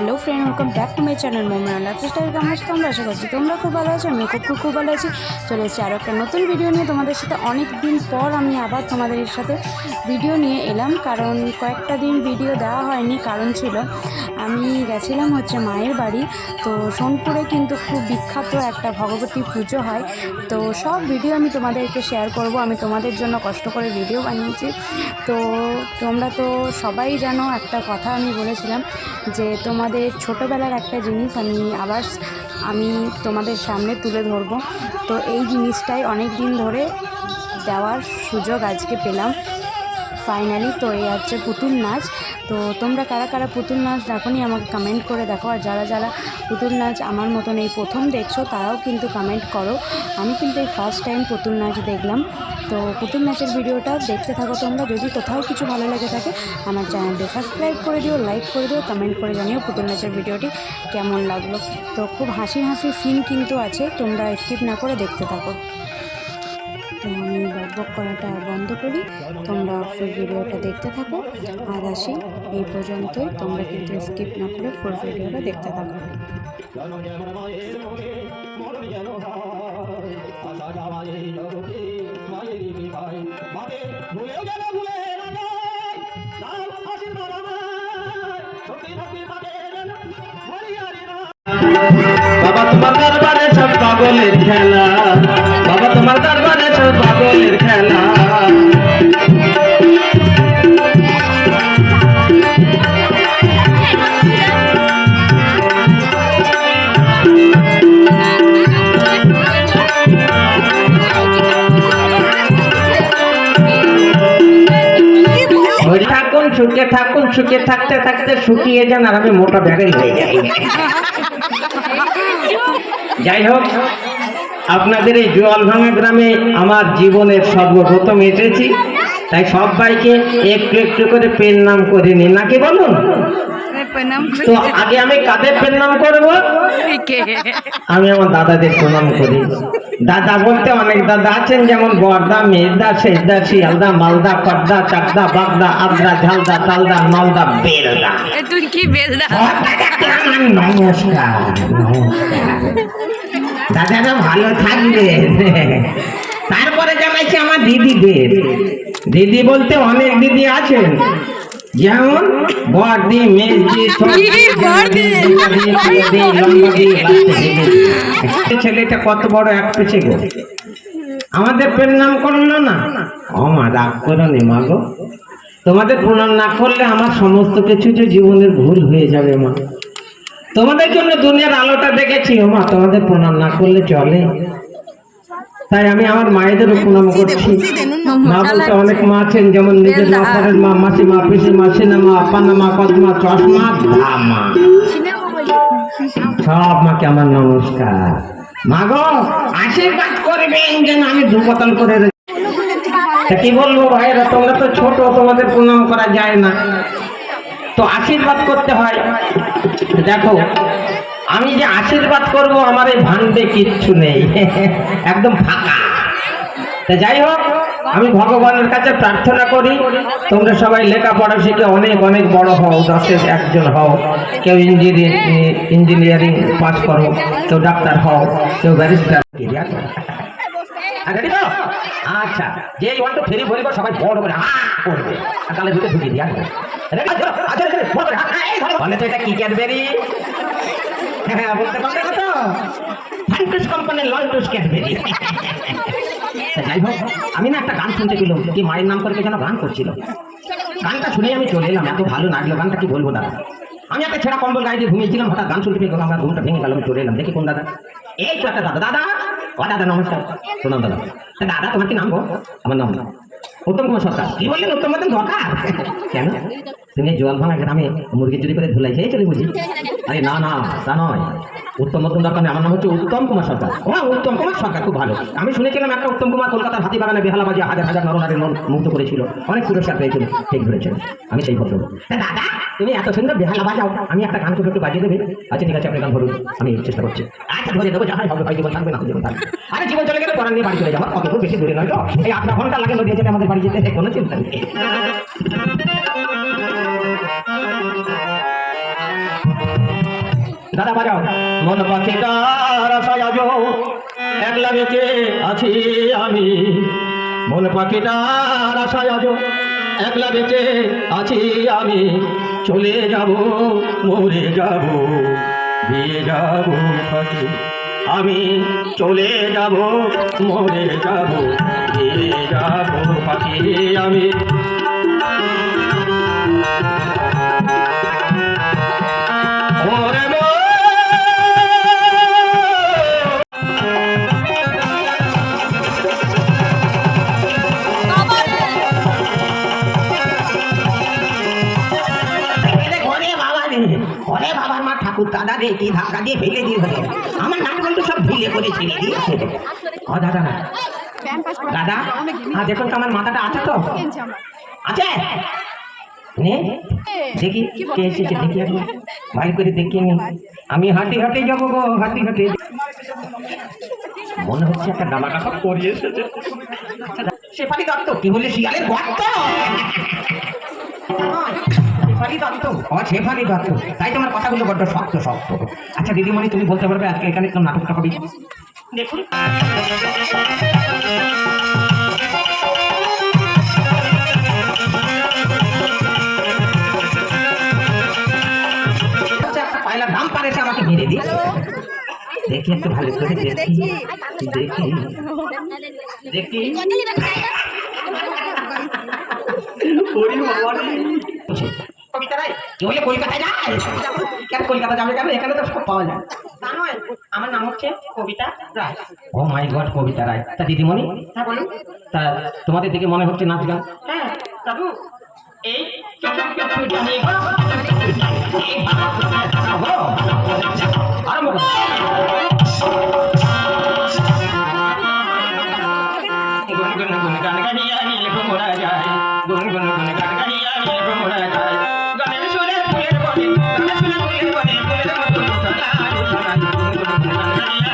Hello friend welcome back to my channel Momen lifestyle কেমন আছো তোমরা আশা করছি তোমরা খুব ভালো আছো আমি খুব খুব খুব ভালো আছি। চলে এসেছি আরও একটা নতুন ভিডিও নিয়ে। তোমাদের সাথে অনেক দিন পর আমি আবার তোমাদের সাথে ভিডিও নিয়ে এলাম, কারণ কয়েকটা দিন ভিডিও দেওয়া হয়নি, কারণ ছিল, আমি গেছিলাম হচ্ছে মায়ের বাড়ি, তো সোনপুরে কিন্তু খুব বিখ্যাত একটা ভগবতী পুজো হয়। তো সব ভিডিও আমি তোমাদেরকে শেয়ার করব, আমি তোমাদের জন্য কষ্ট করে ভিডিও বানিয়েছি। তো তোমরা তো সবাই জানো একটা কথা আমি বলেছিলাম, যে তোমাদের ছোটোবেলার একটা জিনিস আমি আবার আমি তোমাদের সামনে তুলে ধরবো। তো এই জিনিসটাই অনেক দিন ধরে দেওয়ার সুযোগ আজকে পেলাম। ফাইনালি তো এই হচ্ছে পুতুল নাচ। তো তোমরা কারা কারা পুতুল নাচ দেখো নি আমাকে কমেন্ট করে দেখো। আর যারা যারা পুতুল নাচ আমার মতন এই প্রথম দেখছ, তারাও কিন্তু কমেন্ট করো। আমি কিন্তু এই ফার্স্ট টাইম পুতুল নাচ দেখলাম। তো পুতুল নাচের ভিডিওটা দেখতে থাকো তোমরা। যদি কোথাও কিছু ভালো লেগে থাকে, আমার চ্যানেলটি সাবস্ক্রাইব করে দিও লাইক করে দিও কমেন্ট করে জানিও পুতুল নাচের ভিডিওটি কেমন লাগল। তো খুব হাসি হাসি সিন কিন্তু আছে, তোমরা স্কিপ না করে দেখতে থাকো। বকবক করাটা বন্ধ করি। তোমরা ফুল ভিডিওটা দেখতে থাকো। আর আসি, এই পর্যন্তই। তোমরা কিন্তু স্কিপ না করে ফুল ভিডিওটা দেখতে থাকো। বাবা তোমার দরবারে সব পাগলের খেলা। বাবা তোমার দরবারে সব পাগলের সুখে থাকতে থাকতে শুকিয়ে যান আর আমি মোটা ব্যাগেল হয়ে যাই। যাই হোক আপনাদের এই জলভাঙা গ্রামে আমার জীবনের সর্বপ্রথম এসেছি। তাই সবাইকে একটু একটু করে পেন নাম করে নিন। নাকি বলুন? তো আগে আমি কাদের পেন নাম করব? আমি আমার দাদাদের প্রণাম করি। দাদা বলতে অনেক দাদা আছেন যেমন বর্দা মেজদা শেষদা শিয়ালদা মালদা কদ্দা চাকদা বাগদা আদ্রা ঝালদা তালদা মালদা বেলদা। তুই কি বেলদা? নমস্কার দাদারা ভালো থাকবেন তারপরে জানাইছি আমার দিদিদের দিদি বলতে অনেক দিদি আছেন। যেমন লম্বাদি, বাচ্চা দিদি। ছেলেটা কত বড় এক পেছে গো আমাদের পেন নাম করল না ও মা রাগ করো নি মা গো তোমাদের প্রণাম না করলে আমার সমস্ত কিছু যে জীবনের ভুল হয়ে যাবে মা তোমাদের জন্য দুনিয়ার আলোটা দেখেছি ও মা তোমাদের প্রণাম না করলে চলে তাই আমি আমার মায়েদেরও প্রণাম করছি। মা বলতে অনেক মা আছেন যেমন নিজের মা পরের মা মাসি মা পিসি মা সিনেমা আপানা মা কদমা চশমা। ধামা সব মাকে আমার নমস্কার। মা গো আশীর্বাদ করবেন যেন আমি দু বোতল করে কি বলব ভাইরা তোমরা তো ছোট তোমাদের প্রণাম করা যায় না। তো আশীর্বাদ করতে হয়। দেখো আমি যে আশীর্বাদ করব আমার এই ভান্ডে কিচ্ছু নেই একদম ফাঁকা তা যাই হোক আমি ভগবানের কাছে প্রার্থনা করি তোমরা সবাই লেখাপড়া শিখে অনেক অনেক বড় হও দশের একজন হও কেউ ইঞ্জিনিয়ারিং ইঞ্জিনিয়ারিং পাস করো কেউ ডাক্তার হও কেউ ব্যারিস্টার আচ্ছা যে ওয়ান টু থ্রি সবাই বড় করে করবে তাহলে দুটো ঢুকিয়ে দিয়া আচ্ছা আচ্ছা এটা কি ক্যাডবেরি হ্যাঁ কোম্পানির লন্টুস ক্যাডবেরি যাই হোক, আমি না একটা গান শুনতে পেলাম কি মায়ের নাম করে যেন গান করছিল। গানটা শুনে আমি চলে এলাম, এত ভালো লাগল, গানটা কি বলব দাদা? আমি একটা ছেঁড়া কম্বল গায়ে দিয়ে ঘুমিয়েছিলাম, হঠাৎ গান শুনতে পেয়ে গেলাম, আমার ঘুমটা ভেঙে গেল, আমি চলে এলাম। দেখি কোন দাদা। এই তো একটা দাদা। দাদা? ও দাদা, নমস্কার। প্রণাম দাদা। দাদা, তোমার কি নাম গো আমার নাম উত্তম কেন? তুমি জল ভাঙা গ্রামে মুরগি চুরি করে ধুলাই খেয়ে চলে বুঝি? আরে না না, তা নয়। উত্তম মতন দরকার আমার নাম হচ্ছে উত্তম কুমার সরকার। ও উত্তম কুমার সরকার খুব ভালো। আমি শুনেছিলাম একটা উত্তম কুমার কলকাতার হাতিবাগানে বেহালা বাজে হাজার হাজার নরনারীর মন মুগ্ধ করেছিল। অনেক পুরস্কার পেয়েছিল, ঠিক ধরেছেন। আমি সেই ভদ্র তুমি এত সুন্দর বেহালা বাজাও। আমি একটা গান করে একটু বাজিয়ে দেবে। আচ্ছা ঠিক আছে, আপনি গান ধরুন আমি চেষ্টা করছি। আচ্ছা ধরে দেবো যাহাই হবে, ভাই, জীবন থাকবে না, জীবন থাকবে। আরে, জীবন চলে গেলে পড়ান নিয়ে বাড়ি চলে যাব। কত বেশি দূরে নয় তো। এই আধা ঘণ্টা লাগে নদী আমাদের বাড়ি যেতে, কোনো চিন্তা নেই। দাদা বাজাও। মন পাখিটার আশায় আজো একলা বেঁচে আছি আমি। মন পাখিটার আশায় আজো একলা বেঁচে আছি আমি। চলে যাব, মরে যাব, দিয়ে যাব পাখি। আমি চলে যাব, মরে যাব, দিয়ে যাব পাখি। আমি ওরে বাবার মা ঠাকুর দাদা রে কি ধাক্কা দিয়ে ফেলে দিয়ে হলে আমার নাটগুলো তো সব ঢিলে করে ছেড়ে দিয়েছে ও দাদা দাদা। হ্যাঁ দেখুন তো আমার মাথাটা আছে তো। আছে? দেখি কে এসেছে দেখি একবার। ভাই করে দেখি নি। আমি হাঁটি হাঁটি যাব গো হাঁটি হাঁটি মনে হচ্ছে একটা ডালা কাপড় পরিয়ে এসেছে। শেফালি দত্ত কি বলে শিয়ালের গর্ত শেফালি দত্ত ও শেফালি দত্ত তাই তোমার কথাগুলো বড্ড শক্ত শক্ত। আচ্ছা দিদিমণি তুমি বলতে পারবে আজকে এখানে কোন নাটকটা হবে? দেখুন। আচ্ছা পায়লা দাম পারেছে আমাকে মেরে দিয়েছে। দেখি একটু ভালো করে দেখি। দেখি। দেখি। ওরে বাবা বলে কলকাতায় যায় কেন কলকাতা যাবে কেন? এখানে তো সব পাওয়া যায়। তা নয় আমার নাম হচ্ছে কবিতা রায়। ও মাই গড কবিতা রায়। তা দিদিমণি? হ্যাঁ বলুন। তা তোমাদের দিকে মনে হচ্ছে নাচ গান? হ্যাঁ দাদু এই। আরম্ভ করো গুন গুন গুন গান গাইয়া নীল ভোমরা যায়। গুন গুন গুন গান গাইয়া নীল ভোমরা যায়। Thank you.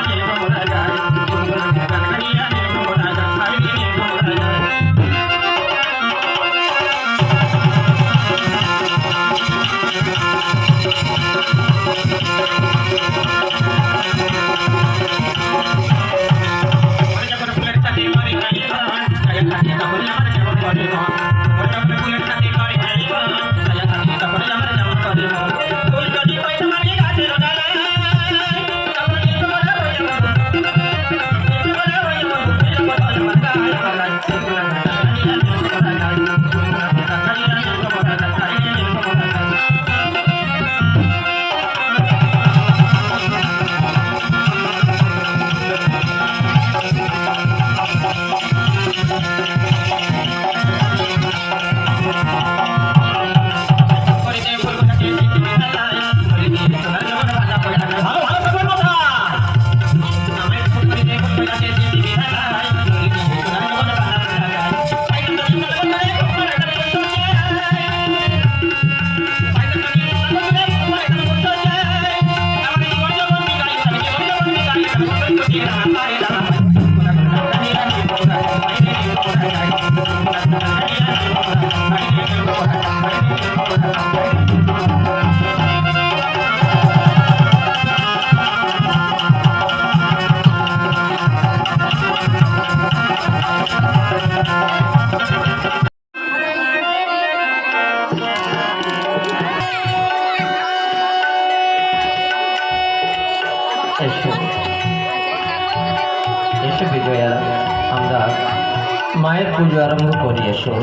পুজো আরম্ভ করি এসো।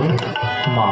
মা।